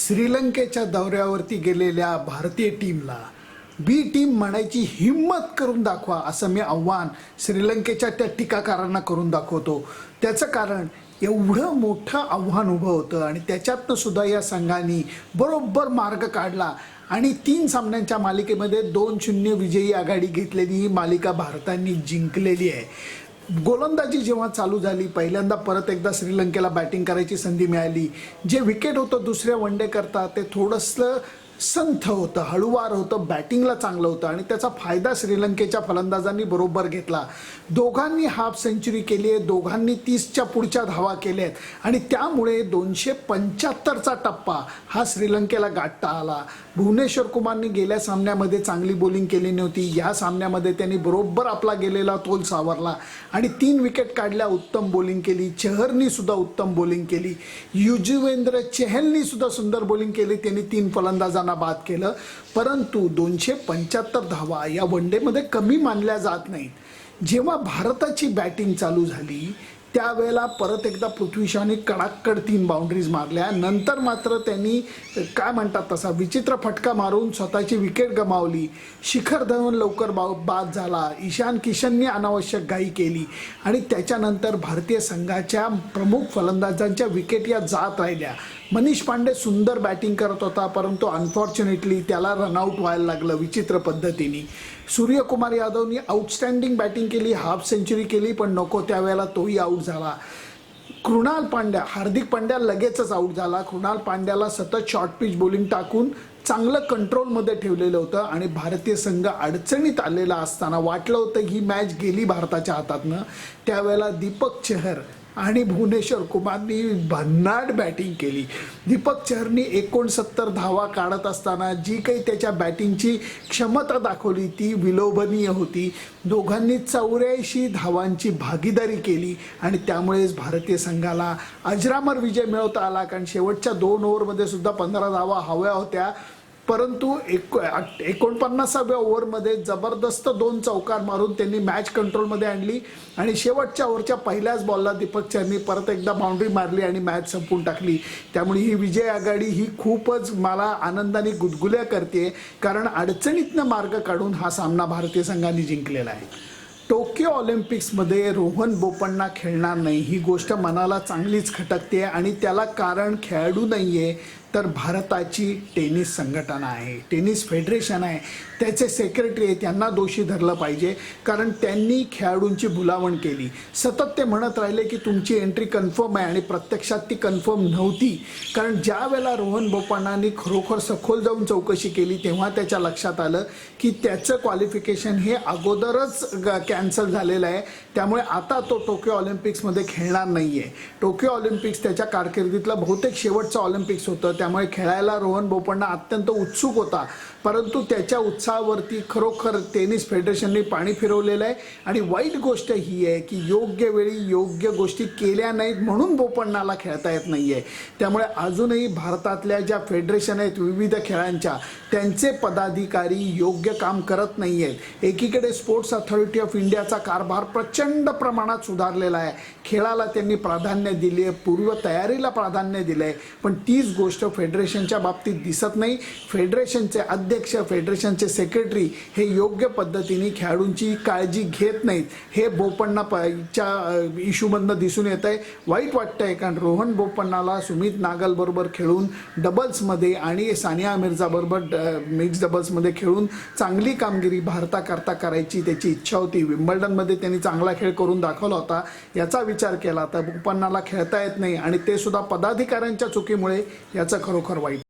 श्रीलंकेच्या दौऱ्यावरती गेलेल्या भारतीय टीमला बी टीम म्हणायची हिंमत करून दाखवा असं मी आव्हान श्रीलंकेच्या त्या टीकाकारांना करून दाखवतो. त्याचं कारण एवढं मोठं आव्हान उभं होतं आणि त्याच्यातनं सुद्धा या संघाने बरोबर मार्ग काढला आणि तीन सामन्यांच्या मालिकेमध्ये दोन शून्य विजयी आघाडी घेतलेली ही मालिका भारताने जिंकलेली आहे. गोलंदाजी जेव्हा चालू झाली पहिल्यांदा परत एकदा श्रीलंकेला बॅटिंग करायची संधी मिळाली. जे विकेट होतं दुसऱ्या वन डे करता ते थोडंसं संथ होतं हळूवार होतं बॅटिंगला चांगलं होतं आणि त्याचा फायदा श्रीलंकेच्या फलंदाजांनी बरोबर घेतला. दोघांनी हाफ सेंचुरी केली आहे दोघांनी तीसच्या पुढच्या धावा केल्या आहेत. आणि त्यामुळे दोनशे पंच्याहत्तरचा टप्पा हा श्रीलंकेला गाठता आला. भुवनेश्वर कुमारनी गेल्या सामन्यामध्ये चांगली बोलिंग केली नव्हती. या सामन्यामध्ये त्यांनी बरोबर आपला गेलेला तोल सावरला. आणि तीन विकेट काढल्या उत्तम बोलिंग केली. चहरनी सुद्धा उत्तम बोलिंग केली. युजवेंद्र चहलनी सुद्धा सुंदर बॉलिंग केली. त्यांनी तीन फलंदाजांना बाद केलं. परंतु दोनशे पंच्याहत्तर धावा या वनडेमध्ये कमी मानल्या जात नाहीत. जेव्हा भारताची बॅटिंग चालू झाली त्यावेळेला परत एकदा पृथ्वी शॉने कडाक्कड तीन बाउंड्रीज मारल्या. नंतर मात्र त्यांनी काय म्हणतात तसा विचित्र फटका मारून स्वतःची विकेट गमावली. शिखर धवन लवकर बा बाद झाला. ईशान किशनने अनावश्यक घाई केली. आणि त्याच्यानंतर भारतीय संघाच्या प्रमुख फलंदाजांच्या विकेट या जात राहिल्या. मनीष पांडे सुंदर बॅटिंग करत होता परंतु अनफॉर्च्युनेटली त्याला रनआउट व्हायला लागलं विचित्र पद्धतीने. सूर्यकुमार यादवनी आउटस्टँडिंग बॅटिंग केली हाफ सेंचुरी केली पण नको त्यावेळेला तोही आऊट झाला. कृणाल पांड्या हार्दिक पांड्या लगेचच आऊट झाला. कृणाल पांड्याला सतत शॉर्ट पिच बॉलिंग टाकून चांगलं कंट्रोलमध्ये ठेवलेलं होतं आणि भारतीय संघ अडचणीत आलेला असताना वाटलं होतं ही मॅच गेली भारताच्या हातातनं. त्यावेळेला दीपक चहर आणि भुवनेश्वर कुमारनी भन्नाट बॅटिंग केली. दीपक चहरनी एकोणसत्तर धावा काढत असताना जी काही त्याच्या बॅटिंगची क्षमता दाखवली ती विलोभनीय होती. दोघांनी चौऱ्याऐंशी धावांची भागीदारी केली आणि त्यामुळेच भारतीय संघाला अजरामर विजय मिळवता आला. कारण शेवटच्या दोन ओव्हरमध्ये सुद्धा पंधरा धावा हव्या होत्या. परंतु एक एकोणपन्नासाव्या ओव्हरमध्ये जबरदस्त दोन चौकार मारून त्यांनी मॅच कंट्रोलमध्ये आणली. आणि शेवटच्या ओव्हरच्या पहिल्याच बॉलला दीपक चरनी परत एकदा बाउंड्री मारली आणि मॅच संपून टाकली. त्यामुळे ही विजय आघाडी ही खूपच मला आनंदाने गुदगुल्या करते. कारण अडचणीतनं मार्ग काढून हा सामना भारतीय संघाने जिंकलेला आहे. टोकियो ऑलिम्पिक्समध्ये रोहन बोपण्णा खेळणार नाही. ही गोष्ट मनाला चांगलीच खटकते आणि त्याला कारण खेळाडू नाही आहे तर भारताची टेनिस संघटना आहे टेनिस फेडरेशन आहे. त्याचे सेक्रेटरी आहे त्यांना दोषी धरलं पाहिजे. कारण त्यांनी खेळाडूंची भुलावण केली. सतत ते म्हणत राहिले की तुमची एंट्री कन्फर्म आहे आणि प्रत्यक्षात ती कन्फर्म नव्हती. कारण ज्या वेळेला रोहन बोपण्णांनी खरोखर सखोल जाऊन चौकशी केली तेव्हा त्याच्या लक्षात आलं की त्याचं क्वालिफिकेशन हे अगोदरच कॅन्सल झालेलं आहे. त्यामुळे आता तो टोकियो ऑलिम्पिक्समध्ये खेळणार नाही आहे टोकियो ऑलिम्पिक्स त्याच्या कारकिर्दीतलं बहुतेक शेवटचं ऑलिम्पिक्स होतं. त्यामुळे खेळायला रोहन बोपण्णा अत्यंत उत्सुक होता. परंतु त्याच्या उत्साहावरती खरोखर टेनिस फेडरेशनने पाणी फिरवलेलं आहे. आणि वाईट गोष्ट ही आहे की योग्य वेळी योग्य गोष्टी केल्या नाहीत म्हणून बोपण्णाला खेळता येत नाही आहे त्यामुळे अजूनही भारतातल्या ज्या फेडरेशन आहेत विविध खेळांच्या त्यांचे पदाधिकारी योग्य काम करत नाही आहेत एकीकडे स्पोर्ट्स अथॉरिटी ऑफ इंडियाचा कारभार प्रचंड प्रमाणात सुधारलेला आहे. खेळाला त्यांनी प्राधान्य दिले आहे पूर्व तयारीला प्राधान्य दिलं आहे पण तीच गोष्ट फेडरेशनच्या बाबतीत दिसत नाही. फेडरेशनचे अध्यक्ष अध्यक्ष फेडरेशनचे सेक्रेटरी हे योग्य पद्धतीने खेळाडूंची काळजी घेत नाहीत. हे बोपण्णा च्या इशूमधनं दिसून येत आहे. वाईट वाटतं आहे कारण रोहन बोपण्णाला सुमित नागलबरोबर खेळून डबल्समध्ये आणि सानिया मिर्झाबरोबर ड मिक्स डबल्समध्ये खेळून चांगली कामगिरी भारताकरता करायची त्याची इच्छा होती. विम्बल्डनमध्ये त्यांनी चांगला खेळ करून दाखवला होता. याचा विचार केला. तर बोपण्णाला खेळता येत नाही आणि ते सुद्धा पदाधिकाऱ्यांच्या चुकीमुळे याचं खरोखर वाईट